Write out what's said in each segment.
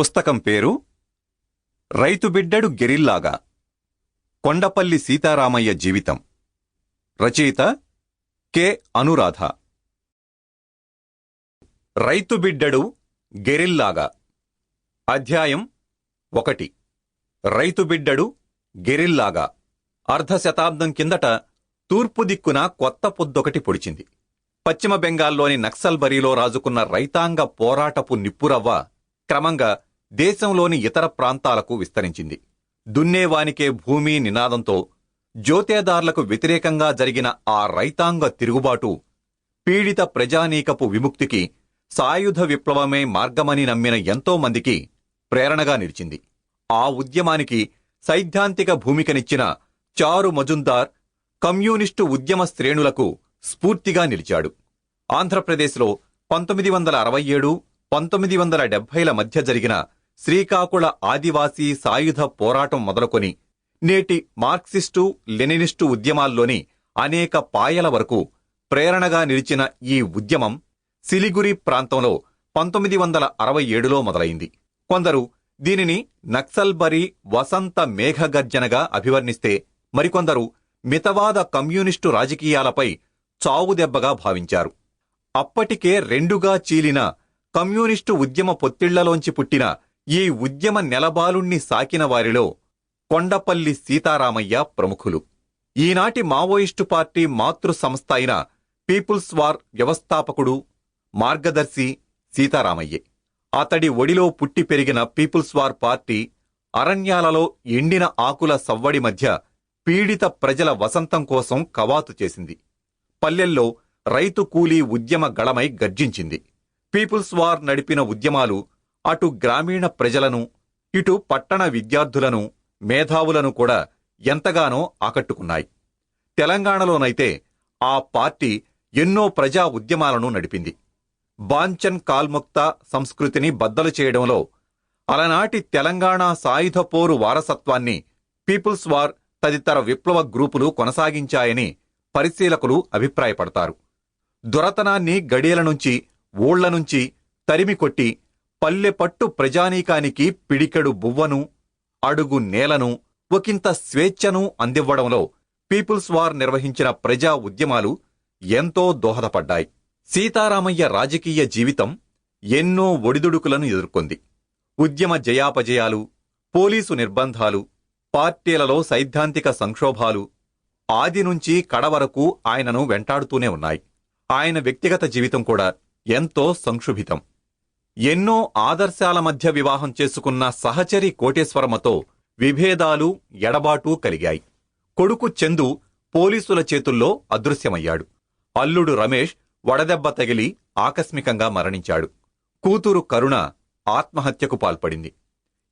పుస్తకం పేరు రైతు బిడ్డడు గెరిల్లాగా. కొండపల్లి సీతారామయ్య జీవితం. రచయిత కె. అనురాధ. రైతు బిడ్డడు గెరిల్లాగా. అధ్యాయం ఒకటి. రైతు బిడ్డడు గెరిల్లాగా. అర్ధశతాబ్దం కిందట తూర్పు దిక్కున కొత్త పొద్దొకటి పొడిచింది. పశ్చిమ బెంగాల్లోని నక్సల్బరీలో రాజుకున్న రైతాంగ పోరాటపు నిప్పురవ్వ క్రమంగా దేశంలోని ఇతర ప్రాంతాలకు విస్తరించింది. దున్నేవానికే భూమి నినాదంతో జోతేదార్లకు వ్యతిరేకంగా జరిగిన ఆ రైతాంగ తిరుగుబాటు పీడిత ప్రజానీకపు విముక్తికి సాయుధ విప్లవమే మార్గమని నమ్మిన ఎంతో మందికి ప్రేరణగా నిలిచింది. ఆ ఉద్యమానికి సైద్ధాంతిక భూమికనిచ్చిన చారు మజుందార్ కమ్యూనిస్టు ఉద్యమ శ్రేణులకు స్ఫూర్తిగా నిలిచాడు. ఆంధ్రప్రదేశ్లో పంతొమ్మిది వందల అరవై ఏడు పంతొమ్మిది వందల డెబ్బైల మధ్య జరిగిన శ్రీకాకుళ ఆదివాసీ సాయుధ పోరాటం మొదలుకొని నేటి మార్క్సిస్టు లెనినిస్టు ఉద్యమాల్లోని అనేక పాయల వరకు ప్రేరణగా నిలిచిన ఈ ఉద్యమం సిలిగురి ప్రాంతంలో పంతొమ్మిది వందల అరవై ఏడులో మొదలైంది. కొందరు దీనిని నక్సల్బరీ వసంత మేఘగర్జనగా అభివర్ణిస్తే మరికొందరు మితవాద కమ్యూనిస్టు రాజకీయాలపై చావుదెబ్బగా భావించారు. అప్పటికే రెండుగా చీలిన కమ్యూనిస్టు ఉద్యమ పొత్తిళ్ళలోంచి పుట్టిన ఈ ఉద్యమ నెలబాలుణ్ణి సాకిన వారిలో కొండపల్లి సీతారామయ్య ప్రముఖులు. ఈనాటి మావోయిస్టు పార్టీ మాతృ సంస్థ అయిన పీపుల్స్ వార్ వ్యవస్థాపకుడు మార్గదర్శి సీతారామయ్యే. అతడి ఒడిలో పుట్టి పెరిగిన పీపుల్స్ వార్ పార్టీ అరణ్యాలలో ఎండిన ఆకుల సవ్వడి మధ్య పీడిత ప్రజల వసంతం కోసం కవాతు చేసింది. పల్లెల్లో రైతు కూలీ ఉద్యమ గళమై గర్జించింది. పీపుల్స్ వార్ నడిపిన ఉద్యమాలు అటు గ్రామీణ ప్రజలను ఇటు పట్టణ విద్యార్థులను మేధావులను కూడా ఎంతగానో ఆకట్టుకున్నాయి. తెలంగాణలోనైతే ఆ పార్టీ ఎన్నో ప్రజా ఉద్యమాలను నడిపింది. బాంచన్ కాల్ముక్త సంస్కృతిని బద్దలు చేయడంలో అలనాటి తెలంగాణ సాయుధ పోరు వారసత్వాన్ని పీపుల్స్ వార్ తదితర విప్లవ గ్రూపులు కొనసాగించాయని పరిశీలకులు అభిప్రాయపడతారు. దొరతనాన్ని గడియల నుంచి ఊళ్ళ నుంచి తరిమి కొట్టి పల్లెపట్టు ప్రజానీకానికి పిడికెడు బువ్వను అడుగు నేలను ఒకంత స్వేచ్ఛను అందివ్వడంలో పీపుల్స్ వార్ నిర్వహించిన ప్రజా ఉద్యమాలు ఎంతో దోహదపడ్డాయి. సీతారామయ్య రాజకీయ జీవితం ఎన్నో ఒడిదుడుకులను ఎదుర్కొంది. ఉద్యమ జయాపజయాలు పోలీసు నిర్బంధాలు పార్టీలలో సైద్ధాంతిక సంక్షోభాలు ఆది నుంచి కడ వరకు ఆయనను వెంటాడుతూనే ఉన్నాయి. ఆయన వ్యక్తిగత జీవితం కూడా ఎంతో సంక్షుభితం. ఎన్నో ఆదర్శాల మధ్య వివాహం చేసుకున్న సహచరి కోటేశ్వరమ్మతో విభేదాలు ఎడబాటు కలిగాయి. కొడుకు చందు పోలీసుల చేతుల్లో అదృశ్యమయ్యాడు. అల్లుడు రమేష్ వడదెబ్బ తగిలి ఆకస్మికంగా మరణించాడు. కూతురు కరుణ ఆత్మహత్యకు పాల్పడింది.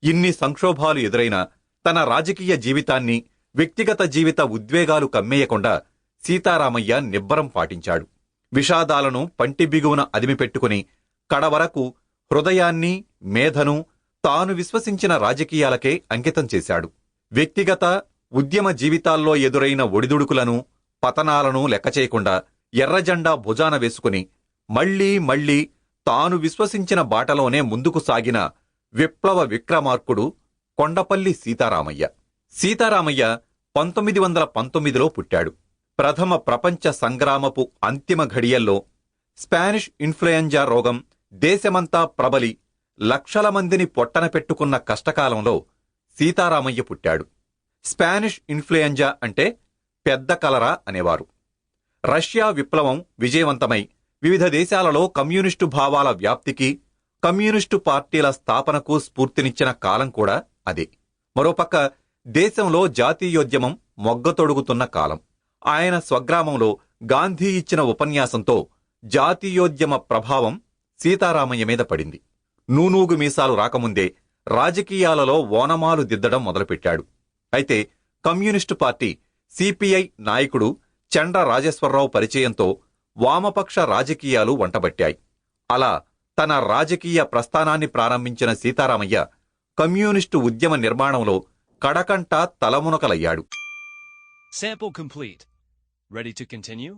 ఇన్ని సంక్షోభాలు ఎదురైనా తన రాజకీయ జీవితాన్ని వ్యక్తిగత జీవిత ఉద్వేగాలు కమ్మేయకుండా సీతారామయ్య నిబ్బరం పాటించాడు. విషాదాలను పంటి బిగువున అదిమిపెట్టుకుని కడవరకు హృదయాన్ని మేధను తాను విశ్వసించిన రాజకీయాలకే అంకితం చేశాడు. వ్యక్తిగత ఉద్యమ జీవితాల్లో ఎదురైన ఒడిదుడుకులను పతనాలను లెక్కచేయకుండా ఎర్రజెండా భుజాన వేసుకుని మళ్ళీ మళ్ళీ తాను విశ్వసించిన బాటలోనే ముందుకు సాగిన విప్లవ విక్రమార్కుడు కొండపల్లి సీతారామయ్య. సీతారామయ్య పంతొమ్మిది వందల పంతొమ్మిదిలో పుట్టాడు. ప్రథమ ప్రపంచ సంగ్రామపు అంతిమ ఘడియల్లో స్పానిష్ ఇన్ఫ్లుయెంజా రోగం దేశమంతా ప్రబలి లక్షల మందిని పొట్టన పెట్టుకున్న కష్టకాలంలో సీతారామయ్య పుట్టాడు. స్పానిష్ ఇన్ఫ్లుయెంజా అంటే పెద్ద కలరా అనేవారు. రష్యా విప్లవం విజయవంతమై వివిధ దేశాలలో కమ్యూనిస్టు భావాల వ్యాప్తికి కమ్యూనిస్టు పార్టీల స్థాపనకు స్ఫూర్తినిచ్చిన కాలం కూడా అదే. మరోపక్క దేశంలో జాతీయోద్యమం మొగ్గతొడుగుతున్న కాలం. ఆయన స్వగ్రామంలో గాంధీ ఇచ్చిన ఉపన్యాసంతో జాతీయోద్యమ ప్రభావం సీతారామయ్య మీద పడింది నూనూగు మీసాలు రాకముందే రాజకీయాలలో ఓనమాలు దిద్దడం మొదలుపెట్టాడు అయితే కమ్యూనిస్టు పార్టీ సిపిఐ నాయకుడు చండ్ర రాజేశ్వరరావు పరిచయంతో వామపక్ష రాజకీయాలు వంటబట్టాయి అలా తన రాజకీయ ప్రస్థానాన్ని ప్రారంభించిన సీతారామయ్య కమ్యూనిస్టు ఉద్యమ నిర్మాణంలో కడకంట తలమునకలయ్యాడు Sample complete. Ready to continue?